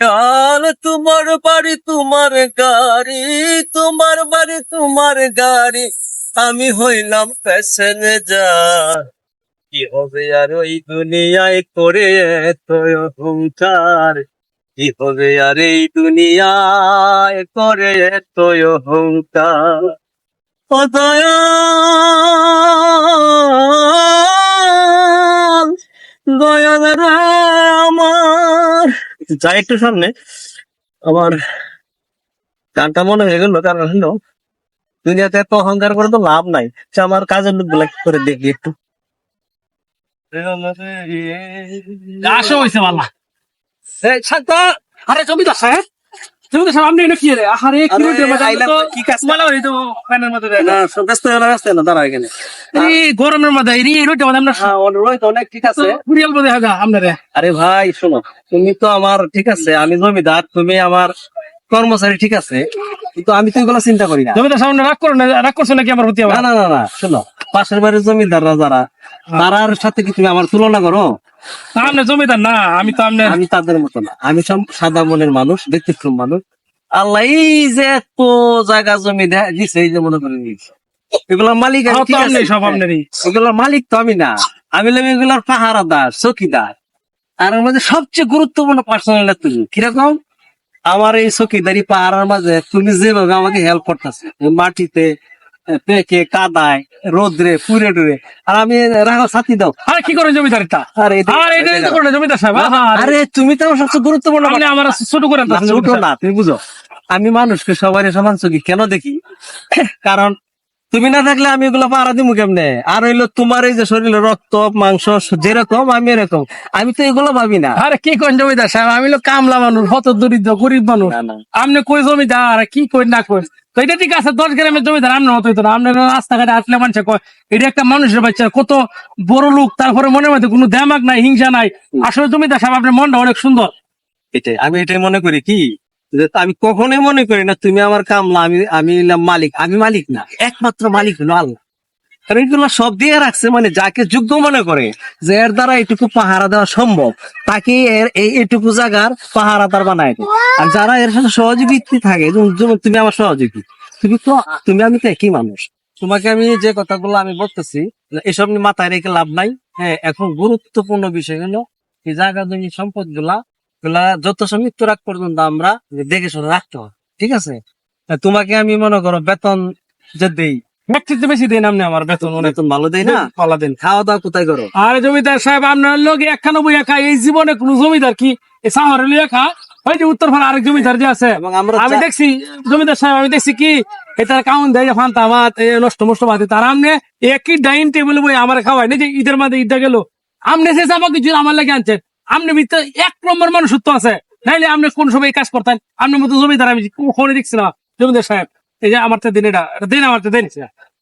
আর তোমার বাড়ি, তোমার গাড়ি, তোমার বাড়ি, তোমার গাড়ি। আমি হইলাম প্যাসেঞ্জার কি হবে আর ওই দুনিয়ায় করে এত অহংকার? কি হবে আর এই দুনিয়ায় করে এত অহংকার? ও যাই একটু সামনে, আমার গানটা মনে হয়ে গেল, কারণ হলো দুনিয়াতে এত অহংকার করে তো লাভ নাই। সে আমার কাজের লোকগুলা করে দেখি একটু। আসো হয়েছে বালা। আরে জমিদার সাহেব জমিদার সাহেব আপনি এটা কি রে আরে কি আরে, রইতে মধ্যে আইলাম তো। তো, কি কাজ? মালা হই তো ফ্যানের মধ্যে না সব ব্যস্ত হয়ে ব্যস্ত না দাঁড়া এখানে। এই গরমের মধ্যে এই রইতে মধ্যে আমরা হ্যাঁ রোহিত অনেক ঠিক আছে। পুরিয়াল মধ্যে হাগা আপনারে আরে ভাই শোনো তুমি তো আমার ঠিক আছে আমি জমিদার তুমি আমার কর্মচারী ঠিক আছে কিন্তু আমি তো এগুলো চিন্তা করি না। জমিদার সামনে রাগ করো না রাগ করছ নাকি আমার প্রতি না না না না শোনো পাশের বাড়ির জমিদাররা যারা তারার সাথে কি তুমি আমার তুলনা করো? আপনি জমিদার না আমি তো আপনার আমি তাদের মতো না। আমি সব সাদা মনের মানুষ ব্যতিক্রম মানুষ। আল্লাহ এই যে এত জায়গা জমি দিছে এই যে মনে করে নিয়েছে মালিক আপনি? সব আপনারই। এগুলোর মালিক তো আমি না। আমি হলাম এগুলোর পাহারাদার চকিদার। আর এর মধ্যে সবচেয়ে গুরুত্বপূর্ণ পার্সোনাল তুমি কীরকম? আমার এই চকিদারি পাহারার মাঝে তুমি যেভাবে আমাকে হেল্প করতেছে মাটিতে পেকে কাদায় রোদ্রে পুরে টুরে আর আমি রাখো ছাতি দাও। আরে কি করে জমিদার এটা? আরে এটা তো করেন জমিদার সাহেব আরে। তুমি তো আমার সবচেয়ে গুরুত্বপূর্ণ মানে আমার ছোট করে না, ছোট না তুমি বুঝো। আমি মানুষকে সবাই সমান চোখে কেন দেখি? কারণ তুমি না থাকলে আমি এগুলো পাড়া দিমু কেমনে? আর হইল তোমার এই যে শরীরে রক্ত মাংস যেরকম আমি এরকম। আমি তো এগুলো ভাবি না। আরে কি করেন জমিদার সাহেব? আমি লোক কামলা মানুষ হত দরিদ্র গরিব মানুষ। আপনি কই জমিদার? আর কি কই না কই তো এটা ঠিক আছে দশ গ্রামের জমিদার আপনার মতো হইতো না। আপনার রাস্তাঘাটে আসলে মানুষে কয় এটা একটা মানুষের বাচ্চা কত বড় লোক তারপরে মনে মধ্যে কোনো দেমাক নাই হিংসা নাই। আসলে জমিদার সাহেব আপনার মনটা অনেক সুন্দর। এটাই আমি এটাই মনে করি কি যে আমি কখনোই মনে করি না, তুমি আমার কামলা আমি আমি মালিক আমি মালিক না, একমাত্র মালিক হলো আল্লাহ। কারণ এগুলো সব দিয়ে রাখছে মানে যাকে যোগ্য মনে করে যে এর দ্বারা এটুকু পাহারা দেওয়া সম্ভব, তাকে এর এই এটুকু জায়গার পাহারাদার বানায় দেয়। আর যারা এর সাথে সহযোগী থাকে তুমি আমার সহযোগী, তুমি তো, তুমি আমি তো একই মানুষ। তোমাকে আমি যে কথাগুলো আমি বলতেছি, এসব নিয়ে মাথায় রেখে লাভ নাই। হ্যাঁ এখন গুরুত্বপূর্ণ বিষয় হলো এই জায়গা জমি সম্পদগুলা গুলা যত মৃত্যু রাখ পর্যন্ত আমরা দেখে শুনে রাখতে হবে ঠিক আছে? তোমাকে আমি মনে করো বেতন যে দেই ব্যক্তিত্ব বেশি দিন আপনি আমার বেতন ভালো দেই না? পালা দিন। খাওয়া দাওয়া কোথায় করো? আরে জমিদার সাহেব আপনার লোক একানব্বই একা এই জীবনে কোন জমিদার কি এই শহরে লেখা ওই যে উত্তর আরেক জমিদার যে আছে আমি দেখছি জমিদার সাহেব আমি দেখছি কি এটার দেয় নষ্ট মষ্ট তার আমনে একই ডাইনিং টেবিল বই আমার খাওয়াই না যে ঈদের মাঝে ঈদটা গেল। আমনে সে যাব আমার লাগে আনছেন। আপনি ভিতরে এক নম্বর মানুষ তো আছে। নাইলে আপনি কোন সময় কাজ করতেন? আপনার মতো জমিদার আমি কখনো দেখছি না। জমিদার সাহেব এই যে আমার তো দিন এটা এটা দিন আমার তো দিন।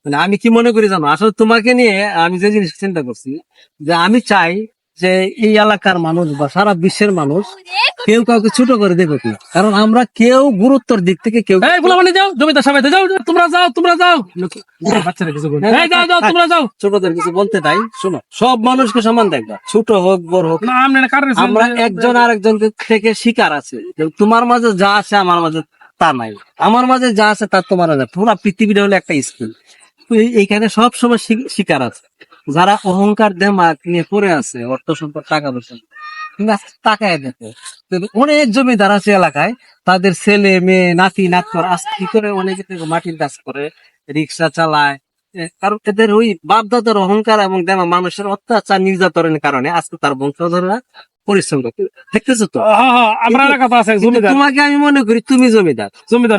মানে আমি কি মনে করি জানো আসলে তোমাকে নিয়ে আমি যে জিনিস চিন্তা করছি যে আমি চাই যে এই এলাকার মানুষ বা সারা বিশ্বের মানুষ কেউ কাউকে ছোট করে দেবে কি কারণ আমরা কেউ গুরুত্বর দিক থেকে কেউ এই বলে মানে যাও জমিদার সাহেব যাও তোমরা যাও তোমরা যাও। বাচ্চারা কিছু বলে এই যাও যাও তোমরা যাও। ছোটদের কিছু বলতে তাই শোনো। সব মানুষকে সমান দেখবা। ছোট হোক বড় হোক। না না আমরা একজন আরেকজন থেকে শিকার আছে। তোমার মাঝে যা আছে আমার মাঝে তা নাই। আমার মাঝে যা আছে তার তোমার মাঝে। পুরো পৃথিবীটা হলো একটা স্কুল। এইখানে সব সময় শিকার আছে। যারা অহংকার দেমাক নিয়ে পড়ে আছে অর্থ সম্পদ টাকা পয়সা। তাকায় দেখো। অনেক জমিদার আছে এলাকায় তাদের ছেলে মেয়ে নাতি নাতকর আজ কি করে অনেকে মাটির কাজ করে রিক্সা চালায়। কারণ এদের ওই বাপদাদার অহংকার এবং দেমা মানুষের অত্যাচার নির্যাতনের কারণে আজকে তার বংশধররা পরিশ্রম করতে দেখতেছো তো? হ্যাঁ, হ্যাঁ, আমরা এলাকা আছে জমিদার। তোমাকে আমি মনে করি তুমি জমিদার। জমিদার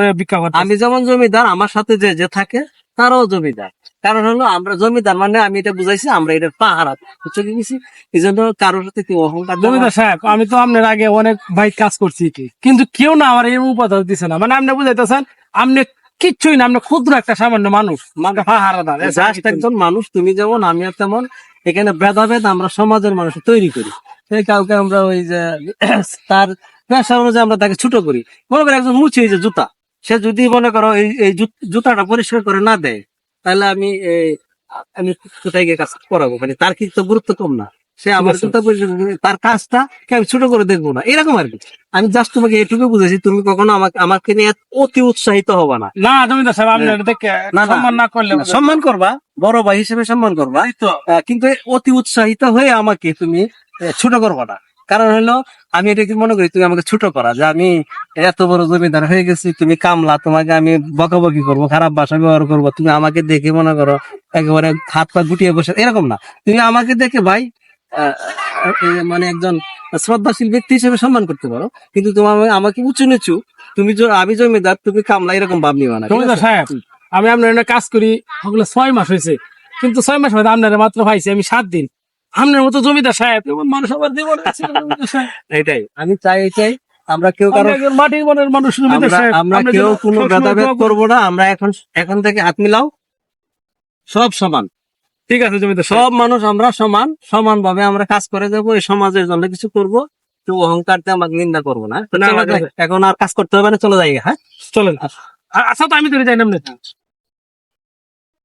আমি যেমন জমিদার আমার সাথে যে যে থাকে তারাও জমিদার। কারণ হলো আমরা জমিদার মানে আমি এটা বুঝাইছি আমরা এটা পাহারা। বুঝছ কি গেছি এই জন্য কারোর সাথে কেউ অহংকার জমিদার সাহেব আমি তো আপনার আগে অনেক ভাই কাজ করছি কি কিন্তু কেউ না আমার এই উপাদান দিছে না। মানে আপনি বুঝাইতেছেন আপনি কিচ্ছুই না আপনি ক্ষুদ্র একটা সামান্য মানুষ মানে হারাদার জাস্ট একজন মানুষ তুমি যেমন আমিও তেমন এখানে ভেদাভেদ আমরা সমাজের মানুষ তৈরি করি। কাউকে আমরা ওই যে তার পেশা অনুযায়ী আমরা তাকে ছোট করি। মনে করো একজন মুচি এই যে জুতা সে যদি মনে করো এই জুতাটা পরিষ্কার করে না দেয় তাহলে আমি আমি কোথায় গিয়ে কাজ করাবো? মানে তার কি তো গুরুত্ব কম না? সে আমার পরিচয় তার কাজটা কে আমি ছোট করে দেখব না? এরকম আর কি। আমি জাস্ট তোমাকে এটুকু বুঝেছি তুমি কখনো আমাকে আমাকে নিয়ে অতি উৎসাহিত হবে না। না জমিদার সাহেব আপনি এটা দেখে। সম্মান না করলে সম্মান করবা বড় ভাই হিসেবে সম্মান করবা। তো। কিন্তু অতি উৎসাহিত হয়ে আমাকে তুমি ছোট করবা না। কারণ হলো আমি এটা কি মনে করি তুমি আমাকে ছোট করা যে আমি এত বড় জমিদার হয়ে গেছি তুমি কামলা তোমাকে আমি বকাবকি করব খারাপ ভাষা ব্যবহার করব তুমি আমাকে দেখে মনে করো একেবারে হাত পা গুটিয়ে বসে এরকম না। তুমি আমাকে দেখে ভাই মানে একজন শ্রদ্ধাশীল ব্যক্তি হিসেবে সম্মান করতে পারো কিন্তু তুমি আমা- আমাকে উঁচু নিচু তুমি আমি জমিদার তুমি কামলা এরকম ভাব নিবা না ঠিক জমিদার সাহেব আমি আপনার কাজ করি ওগুলো ছয় মাস হয়েছে কিন্তু ছয় মাস মধ্যে আপনার মাত্র পাইছি আমি সাত দিন। আপনার মতো জমিদার সাহেব মানুষ জমিদার সাহেব। এটাই আমি চাই এটাই। আমরা কেউ কারও মাটির মনের মানুষ জমিদার আমরা সাহেব? আমরা কেউ কোনো ভেদাভেদ করব না। আমরা এখন এখন থেকে হাত মিলাও। সব সমান। ঠিক আছে জমিদার সাহেব। সব মানুষ আমরা সমান। সমান ভাবে আমরা কাজ করে যাব। এই সমাজের জন্য কিছু করব। কেউ অহংকার দিয়ে আমাকে নিন্দা করব না। তো চলো। এখন আর কাজ করতে হবে না চলে যাই। হ্যাঁ? চলেন। আ- আচ্ছা তো আমি তো যাই না।